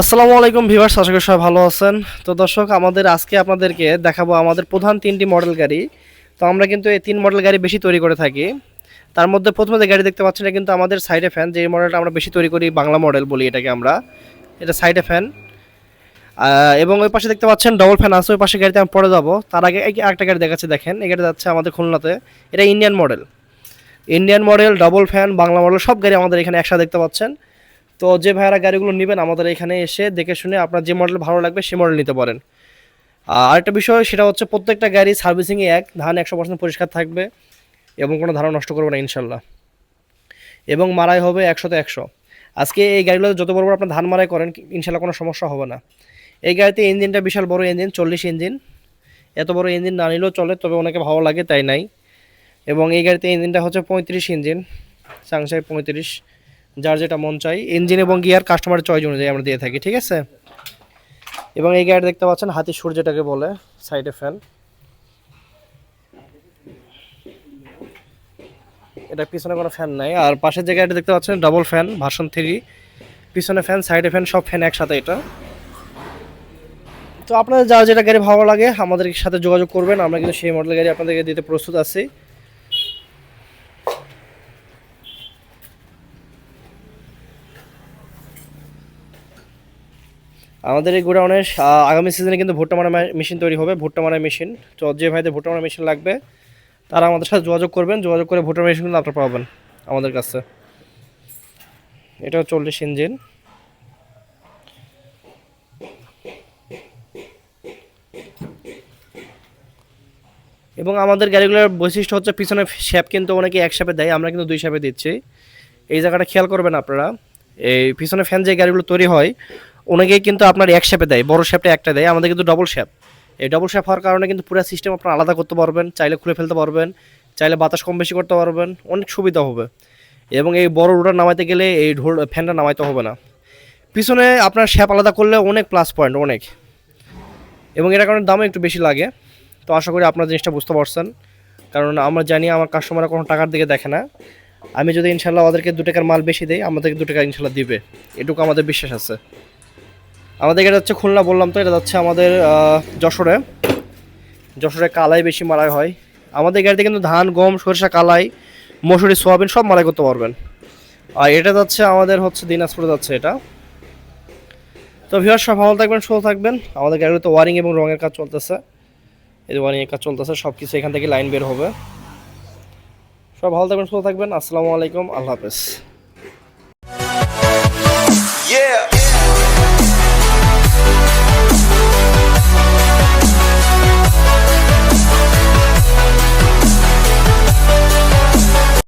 আসসালামু আলাইকুম ভিভার্স আশা করি সবাই ভালো আছেন। তো দর্শক, আমাদের আজকে আপনাদেরকে দেখাবো আমাদের প্রধান তিনটি মডেল গাড়ি। তো আমরা কিন্তু এই তিন মডেল গাড়ি বেশি তৈরি করে থাকি। তার মধ্যে প্রথমে যে গাড়ি দেখতে পাচ্ছেন, এটা কিন্তু আমাদের সাইডে ফ্যান যে মডেলটা আমরা বেশি তৈরি করি, বাংলা মডেল বলি এটাকে আমরা। এটা সাইডে ফ্যান এবং ওই পাশে দেখতে পাচ্ছেন ডবল ফ্যান আছে। ওই পাশে গাড়িতে আমি পরে যাব। তার আগে একটা গাড়ি দেখাচ্ছে, দেখেন। এই গাড়ি যাচ্ছে আমাদের খুলনাতে। এটা Indian model Indian model double fan Bangla model সব গাড়ি আমাদের এখানে একসাথে দেখতে পাচ্ছেন। তো যে ভাইয়ারা গাড়িগুলো নেবেন আমাদের এখানে এসে দেখে শুনে আপনার যে মডেল ভালো লাগবে সে মডেল নিতে পারেন। আর আরেকটা বিষয়, সেটা হচ্ছে প্রত্যেকটা গাড়ি সার্ভিসিংয়ে এক, ধান একশো পার্সেন্ট পরিষ্কার থাকবে এবং কোনো ধারণা নষ্ট করবে না ইনশাল্লাহ এবং মারাই হবে একশোতে একশো। আজকে এই গাড়িগুলোতে যত বড় বড় আপনার ধান মারাই করেন ইনশাল্লাহ কোনো সমস্যা হবে না। এই গাড়িতে ইঞ্জিনটা বিশাল বড় ইঞ্জিন, চল্লিশ ইঞ্জিন। এত বড় ইঞ্জিন না নিলেও চলে, তবে অনেকে ভালো লাগে, তাই নাই। এবং এই গাড়িতে ইঞ্জিনটা হচ্ছে পঁয়ত্রিশ ইঞ্জিন সাংসাই পঁয়ত্রিশ। যার যেটা মন চাই ইঞ্জিন এবং গিয়ার কাস্টমারের চয়েস অনুযায়ী আমরা দিয়ে থাকি, ঠিক আছে? এবং এই গাড়ি দেখতে পাচ্ছেন, হাতি সুর যেটাকে বলে সাইডে ফ্যান এটা পিছনে কোনো ফ্যান নাই। আর পাশের যে গাড়িটা দেখতে পাচ্ছেন ডাবল ফ্যান ভার্সন থ্রি পিছনে ফ্যান সাইডে ফ্যান সব ফ্যান একসাথে এটা। তো আপনাদের যার যেটা গাড়ি ভালো লাগে, আমাদের সাথে যোগাযোগ করবেন। আমরা কিন্তু সেই মডেল গাড়ি আপনাদেরকে দিতে প্রস্তুত আছি। আমাদের এই গোডাউনে আগামী সিজনে কিন্তু ভুট্টা মারা মেশিন তৈরি হবে, ভুট্টা মারা মেশিন তো যে ভাইদের ভুট্টা মারা মেশিন লাগবে, তারা আমাদের সাথে যোগাযোগ করবেন। যোগাযোগ করে ভুট্টা মেশিন কিন্তু আপনারা পাবেন আমাদের কাছে। এটা চল্লিশ ইঞ্জিন এবং আমাদের গাড়িগুলোর বৈশিষ্ট্য হচ্ছে পিছনে শ্যাপ কিন্তু অনেকে এক শ্যাপে দেয়, আমরা কিন্তু দুই শ্যাপে দিচ্ছি। এই জায়গাটা খেয়াল করবেন আপনারা। এই পিছনে ফ্যান যে গাড়িগুলো তৈরি হয় অনেকেই কিন্তু আপনার এক শ্যাপে দেয়, বড় শ্যাপটা একটা দেয়, আমাদের কিন্তু ডবল শ্যাপ এই ডবল শ্যাপ হওয়ার কারণে কিন্তু পুরো সিস্টেম আপনারা আলাদা করতে পারবেন, চাইলে খুলে ফেলতে পারবেন, চাইলে বাতাস কম বেশি করতে পারবেন, অনেক সুবিধা হবে। এবং এই বড় রোডার নামাইতে গেলে এই ঢোল ফ্যানটা নামাইতে হবে না। পিছনে আপনার শ্যাপ আলাদা করলে অনেক প্লাস পয়েন্ট অনেক। এবং এটার কারণে দামও একটু বেশি লাগে। তো আশা করি আপনার জিনিসটা বুঝতে পারছেন। কারণ আমরা জানি আমার কাস্টমাররা কোনো টাকার দিকে দেখে না। আমি যদি ইনশাল্লাহ ওদেরকে দু টাকার মাল বেশি দেই, আমাদেরকে দু টাকা ইনশাল্লাহ দিবে। এটুকু আমাদের বিশ্বাস আছে। আমাদের এটা হচ্ছে খুলনা বললাম তো, এটা যাচ্ছে আমাদের যশোরে। যশোরে কালাই বেশি মারাই হয়। আমাদের গাড়িতে কিন্তু ধান, গম, সরিষা, কালাই, মসুরি, সোয়াবিন সব মারাই করতে পারবেন। আর এটা যাচ্ছে আমাদের হচ্ছে দিনাজপুরে যাচ্ছে এটা। তো ভিউয়ার সব ভালো থাকবেন, সুস্থ থাকবেন। আমাদের গাড়িতে ওয়ারিং এবং রঙের কাজ চলতেছে। এই ওয়ারিংয়ের কাজ চলতেছে সব কিছু এখান থেকে লাইন বের হবে। সব ভালো থাকবেন, সুস্থ থাকবেন। আসসালামু আলাইকুম, আল্লাহ হাফেজ।